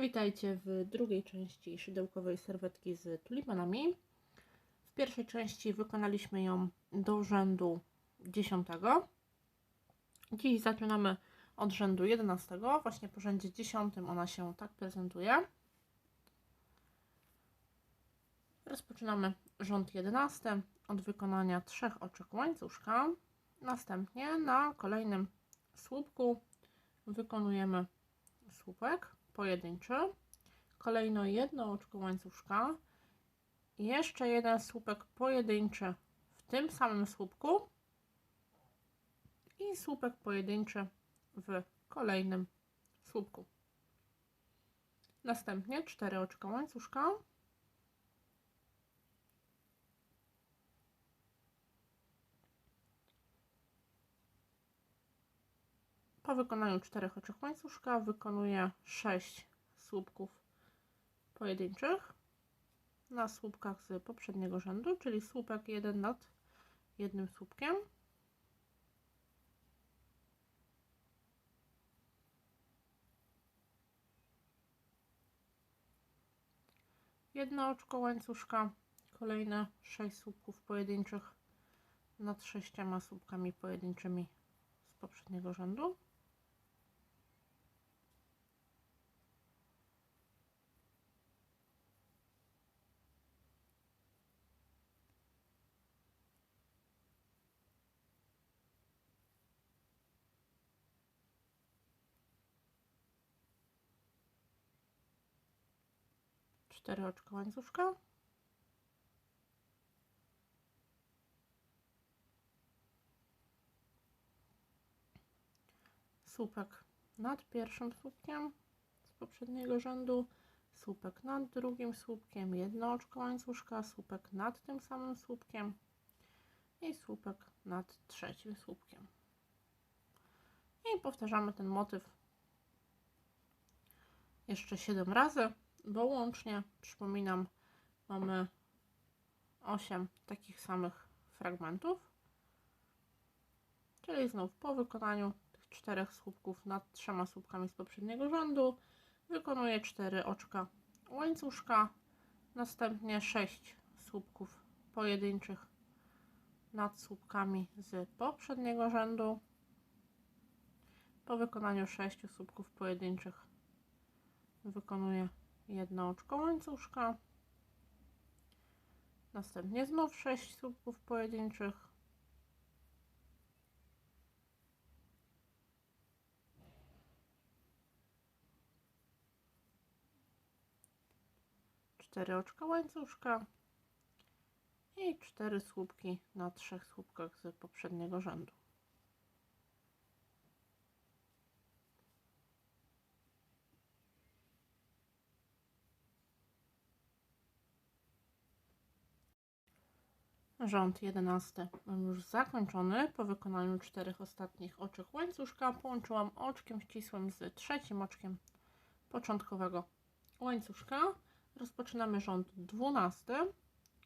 Witajcie w drugiej części szydełkowej serwetki z tulipanami. W pierwszej części wykonaliśmy ją do rzędu 10. Dziś zaczynamy od rzędu 11. Właśnie po rzędzie 10 ona się tak prezentuje. Rozpoczynamy rząd 11 od wykonania trzech oczek łańcuszka. Następnie na kolejnym słupku wykonujemy słupek pojedynczy, kolejno jedno oczko łańcuszka, jeszcze jeden słupek pojedynczy w tym samym słupku i słupek pojedynczy w kolejnym słupku. Następnie cztery oczka łańcuszka. Po wykonaniu czterech oczek łańcuszka wykonuję 6 słupków pojedynczych na słupkach z poprzedniego rzędu, czyli słupek jeden nad jednym słupkiem. Jedno oczko łańcuszka, kolejne 6 słupków pojedynczych nad sześcioma słupkami pojedynczymi z poprzedniego rzędu. Cztery oczka łańcuszka. Słupek nad pierwszym słupkiem z poprzedniego rzędu, słupek nad drugim słupkiem, jedno oczko łańcuszka, słupek nad tym samym słupkiem i słupek nad trzecim słupkiem. I powtarzamy ten motyw jeszcze 7 razy bo łącznie, przypominam, mamy 8 takich samych fragmentów. Czyli znów po wykonaniu tych czterech słupków nad trzema słupkami z poprzedniego rzędu wykonuję 4 oczka łańcuszka, następnie 6 słupków pojedynczych nad słupkami z poprzedniego rzędu. Po wykonaniu 6 słupków pojedynczych wykonuję jedno oczko łańcuszka, następnie znów 6 słupków pojedynczych, cztery oczka łańcuszka. I cztery słupki na trzech słupkach z poprzedniego rzędu. Rząd 11 mam już zakończony. Po wykonaniu czterech ostatnich oczek łańcuszka połączyłam oczkiem ścisłym z trzecim oczkiem początkowego łańcuszka. Rozpoczynamy rząd 12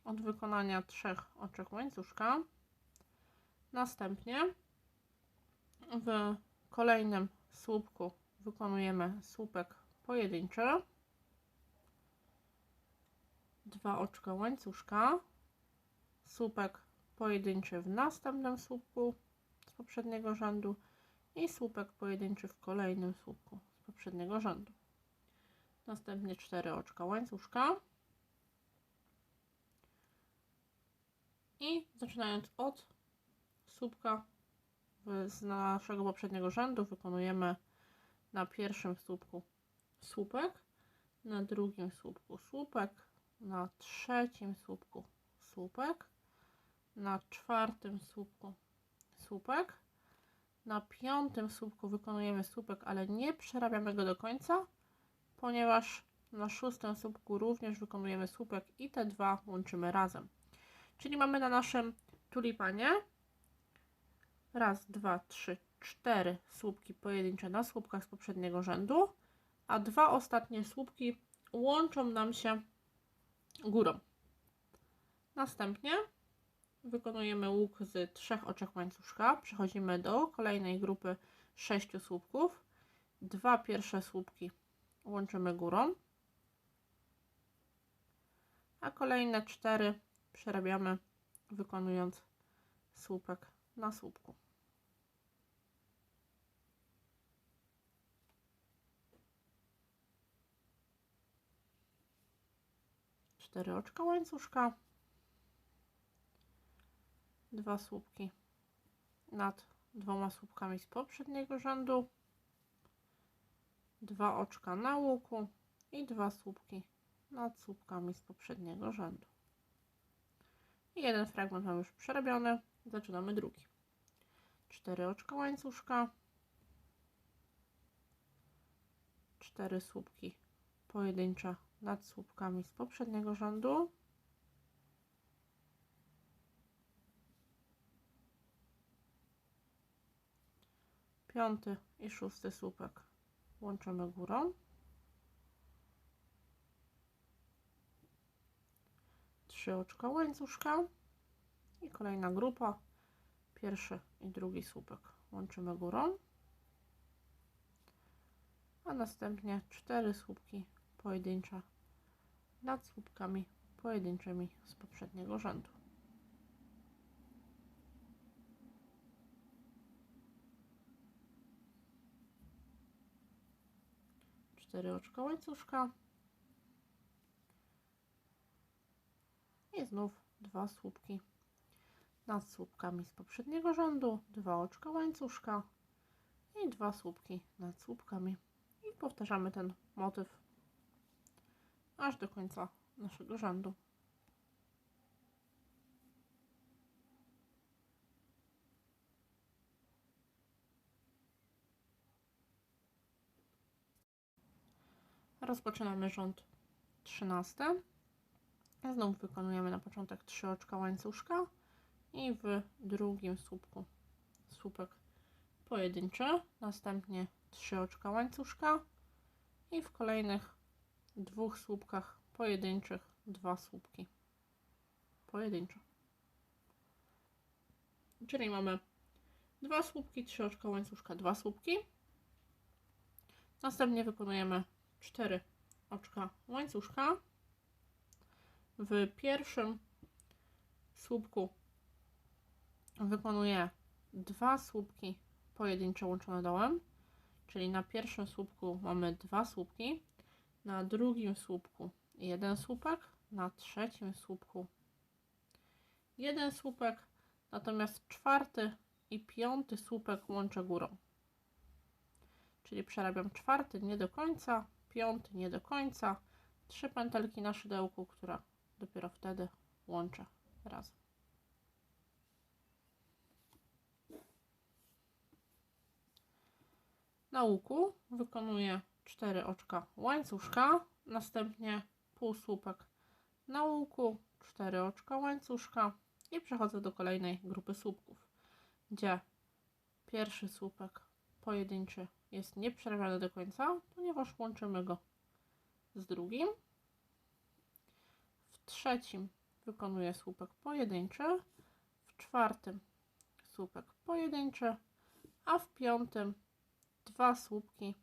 od wykonania trzech oczek łańcuszka. Następnie w kolejnym słupku wykonujemy słupek pojedynczy, dwa oczka łańcuszka, słupek pojedynczy w następnym słupku z poprzedniego rzędu i słupek pojedynczy w kolejnym słupku z poprzedniego rzędu. Następnie cztery oczka łańcuszka. I zaczynając od słupka z naszego poprzedniego rzędu wykonujemy na pierwszym słupku słupek, na drugim słupku słupek, na trzecim słupku słupek, na czwartym słupku słupek. Na piątym słupku wykonujemy słupek, ale nie przerabiamy go do końca, ponieważ na szóstym słupku również wykonujemy słupek i te dwa łączymy razem. Czyli mamy na naszym tulipanie raz, dwa, trzy, cztery słupki pojedyncze na słupkach z poprzedniego rzędu, a dwa ostatnie słupki łączą nam się górą. Następnie wykonujemy łuk z trzech oczek łańcuszka. Przechodzimy do kolejnej grupy sześciu słupków. Dwa pierwsze słupki łączymy górą, a kolejne 4 przerabiamy wykonując słupek na słupku. Cztery oczka łańcuszka, dwa słupki nad dwoma słupkami z poprzedniego rzędu, dwa oczka na łuku i dwa słupki nad słupkami z poprzedniego rzędu. I jeden fragment mam już przerobiony. Zaczynamy drugi. Cztery oczka łańcuszka. Cztery słupki pojedyncze nad słupkami z poprzedniego rzędu. Piąty i szósty słupek łączymy górą. Trzy oczka łańcuszka i kolejna grupa. Pierwszy i drugi słupek łączymy górą. A następnie cztery słupki pojedyncze nad słupkami pojedynczymi z poprzedniego rzędu. Cztery oczka łańcuszka i znów dwa słupki nad słupkami z poprzedniego rzędu, dwa oczka łańcuszka i dwa słupki nad słupkami. I powtarzamy ten motyw aż do końca naszego rzędu. Rozpoczynamy rząd 13. Znów wykonujemy na początek 3 oczka łańcuszka i w drugim słupku słupek pojedynczy, następnie 3 oczka łańcuszka i w kolejnych dwóch słupkach pojedynczych dwa słupki pojedyncze. Czyli mamy dwa słupki, trzy oczka łańcuszka, dwa słupki. Następnie wykonujemy cztery oczka łańcuszka. W pierwszym słupku wykonuję dwa słupki pojedyncze łączone dołem, czyli na pierwszym słupku mamy dwa słupki, na drugim słupku jeden słupek, na trzecim słupku jeden słupek, natomiast czwarty i piąty słupek łączę górą. Czyli przerabiam czwarty nie do końca, piąty nie do końca, trzy pętelki na szydełku, która dopiero wtedy łączę razem. Na łuku wykonuję 4 oczka łańcuszka, następnie półsłupek na łuku, 4 oczka łańcuszka i przechodzę do kolejnej grupy słupków, gdzie pierwszy słupek pojedynczy jest nieprzerabiany do końca, ponieważ łączymy go z drugim. W trzecim wykonuję słupek pojedynczy, w czwartym słupek pojedynczy, a w piątym dwa słupki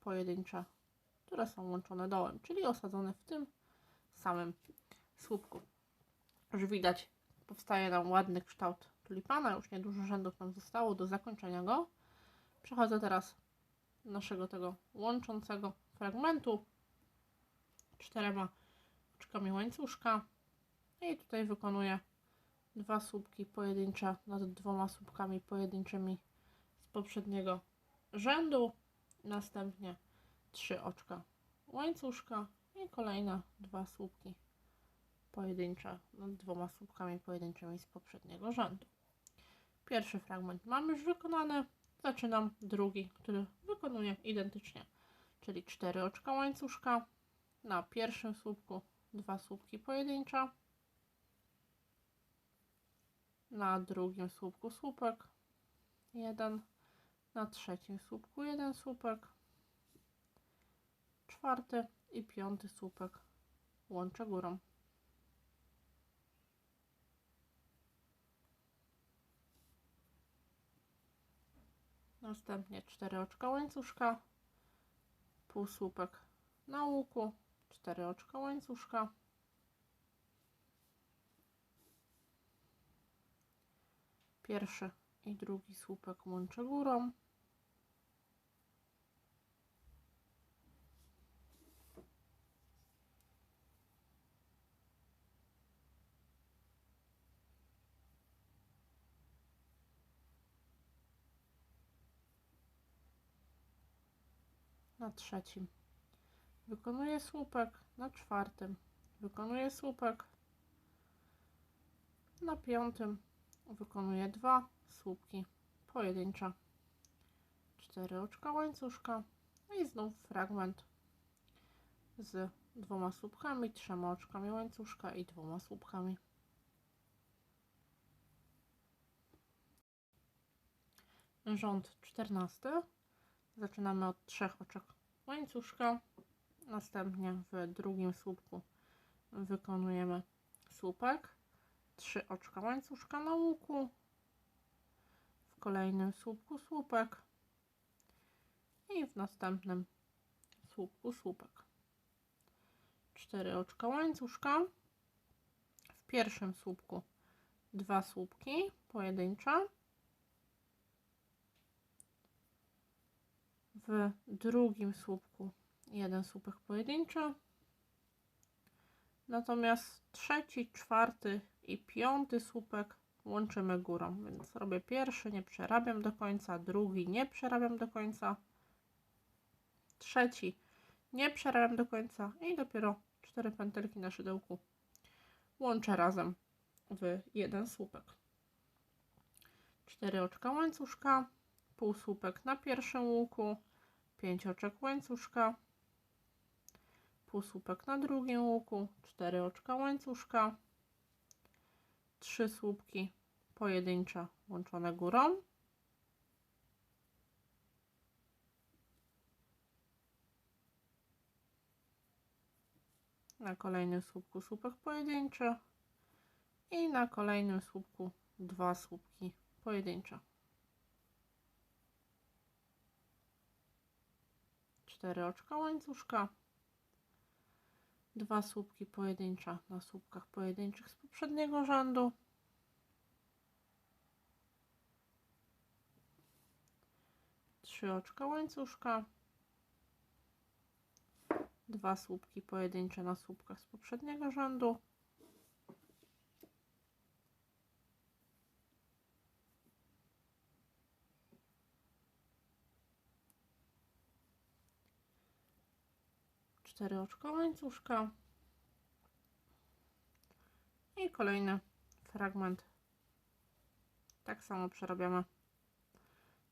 pojedyncze, które są łączone dołem, czyli osadzone w tym samym słupku. Już widać, powstaje nam ładny kształt tulipana, już niedużo rzędów nam zostało do zakończenia go. Przechodzę teraz naszego tego łączącego fragmentu. Czterema oczkami łańcuszka. I tutaj wykonuję dwa słupki pojedyncze nad dwoma słupkami pojedynczymi z poprzedniego rzędu, następnie trzy oczka łańcuszka i kolejne dwa słupki pojedyncze nad dwoma słupkami pojedynczymi z poprzedniego rzędu. Pierwszy fragment mam już wykonany, zaczynam drugi, który wykonuję identycznie, czyli cztery oczka łańcuszka, na pierwszym słupku dwa słupki pojedyncze, na drugim słupku słupek, jeden, na trzecim słupku jeden słupek, czwarty i piąty słupek łączę górą. Następnie cztery oczka łańcuszka, półsłupek na łuku, 4 oczka łańcuszka, pierwszy i drugi słupek łączę górą, na trzecim. Wykonuję słupek na czwartym. Wykonuję słupek na piątym. Wykonuję dwa słupki pojedyncze. Cztery oczka łańcuszka i znów fragment z dwoma słupkami, trzema oczkami łańcuszka i dwoma słupkami. Rząd czternasty. Zaczynamy od trzech oczek łańcuszka. Następnie w drugim słupku wykonujemy słupek. Trzy oczka łańcuszka na łuku. W kolejnym słupku słupek. I w następnym słupku słupek. Cztery oczka łańcuszka. W pierwszym słupku dwa słupki pojedyncze. W drugim słupku jeden słupek pojedynczy. Natomiast trzeci, czwarty i piąty słupek łączymy górą. Więc robię pierwszy, nie przerabiam do końca, drugi nie przerabiam do końca, trzeci nie przerabiam do końca i dopiero cztery pętelki na szydełku łączę razem w jeden słupek. Cztery oczka łańcuszka, półsłupek na pierwszym łuku, 5 oczek łańcuszka, półsłupek na drugim łuku, 4 oczka łańcuszka, 3 słupki pojedyncze łączone górą, na kolejnym słupku słupek pojedynczy i na kolejnym słupku dwa słupki pojedyncze. 4 oczka łańcuszka, dwa słupki pojedyncze na słupkach pojedynczych z poprzedniego rzędu, trzy oczka łańcuszka, dwa słupki pojedyncze na słupkach z poprzedniego rzędu, cztery oczka łańcuszka. I kolejny fragment. Tak samo przerabiamy.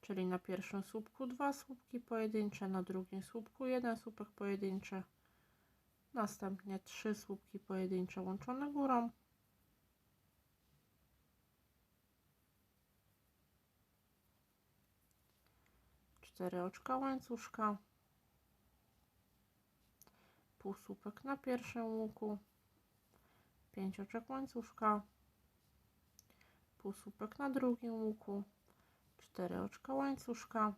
Czyli na pierwszym słupku dwa słupki pojedyncze na drugim słupku jeden słupek pojedynczy następnie trzy słupki pojedyncze łączone górą. Cztery oczka łańcuszka półsłupek na pierwszym łuku, 5 oczek łańcuszka, półsłupek na drugim łuku, 4 oczka łańcuszka,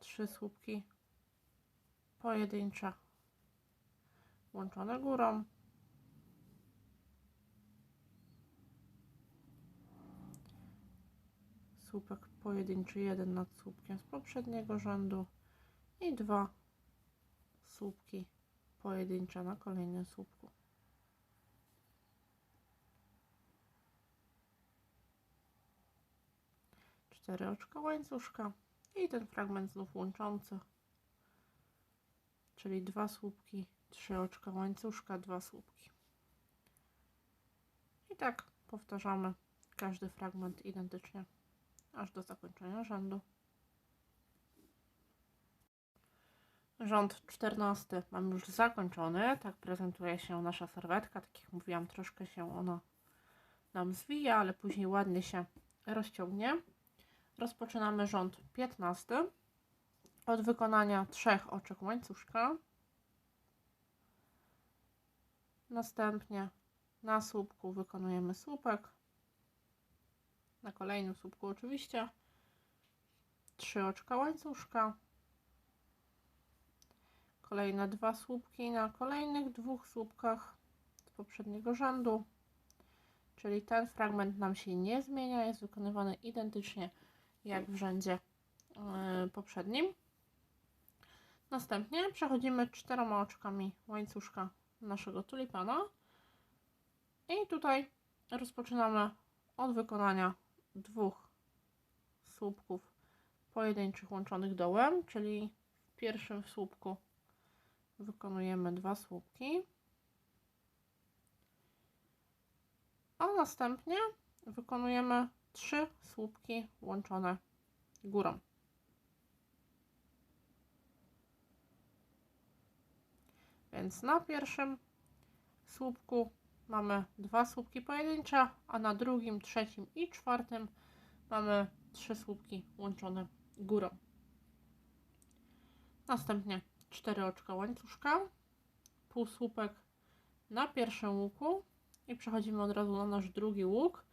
3 słupki pojedyncze łączone górą, słupek pojedynczy jeden nad słupkiem z poprzedniego rzędu i dwa słupki pojedyncze na kolejnym słupku. Cztery oczka łańcuszka i ten fragment znów łączący, czyli dwa słupki, trzy oczka łańcuszka, dwa słupki. I tak powtarzamy każdy fragment identycznie aż do zakończenia rzędu. Rząd 14 mam już zakończony. Tak prezentuje się nasza serwetka. Tak jak mówiłam, troszkę się ona nam zwija, ale później ładnie się rozciągnie. Rozpoczynamy rząd 15 od wykonania trzech oczek łańcuszka. Następnie na słupku wykonujemy słupek. Na kolejnym słupku oczywiście trzy oczka łańcuszka Kolejne dwa słupki na kolejnych dwóch słupkach z poprzedniego rzędu. Czyli ten fragment nam się nie zmienia, jest wykonywany identycznie jak w rzędzie yy, poprzednim. Następnie przechodzimy czteroma oczkami łańcuszka naszego tulipana i tutaj rozpoczynamy od wykonania dwóch słupków pojedynczych łączonych dołem, czyli w pierwszym słupku wykonujemy dwa słupki, a następnie wykonujemy trzy słupki łączone górą. Więc na pierwszym słupku mamy dwa słupki pojedyncze, a na drugim, trzecim i czwartym mamy trzy słupki łączone górą. Następnie cztery oczka łańcuszka, półsłupek na pierwszym łuku i przechodzimy od razu na nasz drugi łuk,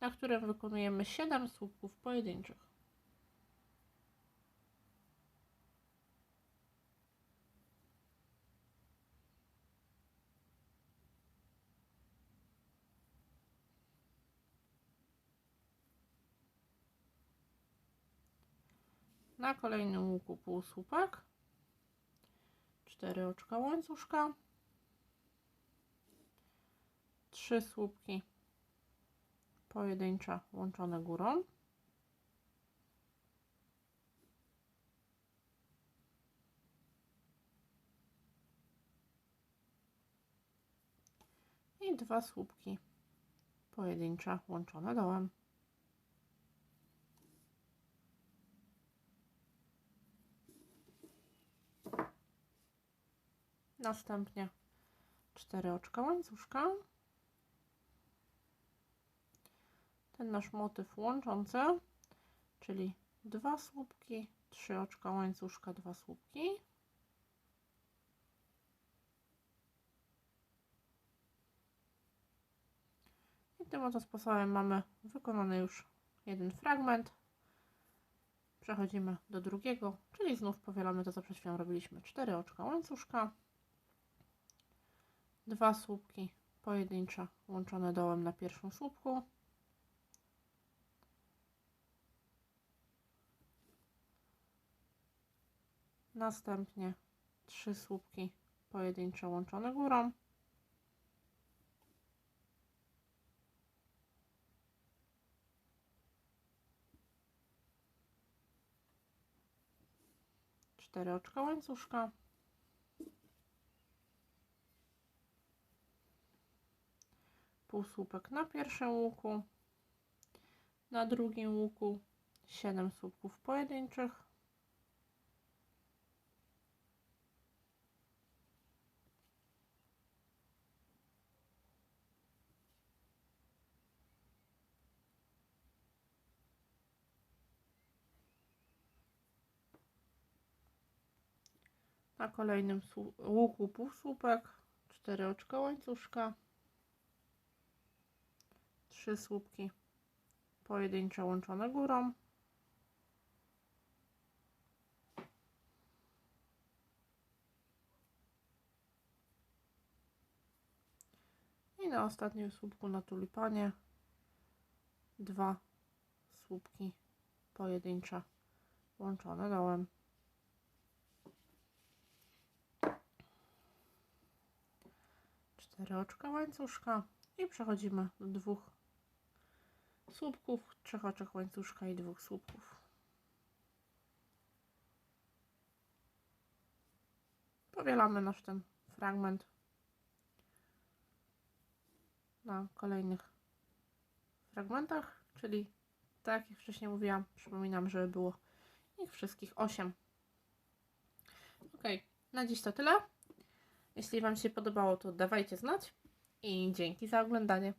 na którym wykonujemy 7 słupków pojedynczych. Na kolejnym łuku półsłupek, cztery oczka łańcuszka, trzy słupki pojedyncze łączone górą. I dwa słupki pojedyncze łączone dołem. Następnie cztery oczka łańcuszka. Ten nasz motyw łączący, czyli dwa słupki, trzy oczka łańcuszka, dwa słupki. I tym oto sposobem mamy wykonany już jeden fragment. Przechodzimy do drugiego, czyli znów powielamy to, co przed chwilą robiliśmy. Cztery oczka łańcuszka, dwa słupki pojedyncze łączone dołem na pierwszym słupku. Następnie trzy słupki pojedyncze łączone górą. Cztery oczka łańcuszka. Półsłupek na pierwszym łuku, na drugim łuku 7 słupków pojedynczych, na kolejnym łuku półsłupek, 4 oczka łańcuszka, trzy słupki pojedyncze łączone górą. I na ostatnim słupku na tulipanie dwa słupki pojedyncze łączone dołem. Cztery oczka łańcuszka i przechodzimy do dwóch słupków, trzech oczek łańcuszka i dwóch słupków. Powielamy nasz ten fragment na kolejnych fragmentach, czyli tak jak wcześniej mówiłam, przypominam, żeby było ich wszystkich 8. Ok, na dziś to tyle. Jeśli Wam się podobało, to dawajcie znać i dzięki za oglądanie.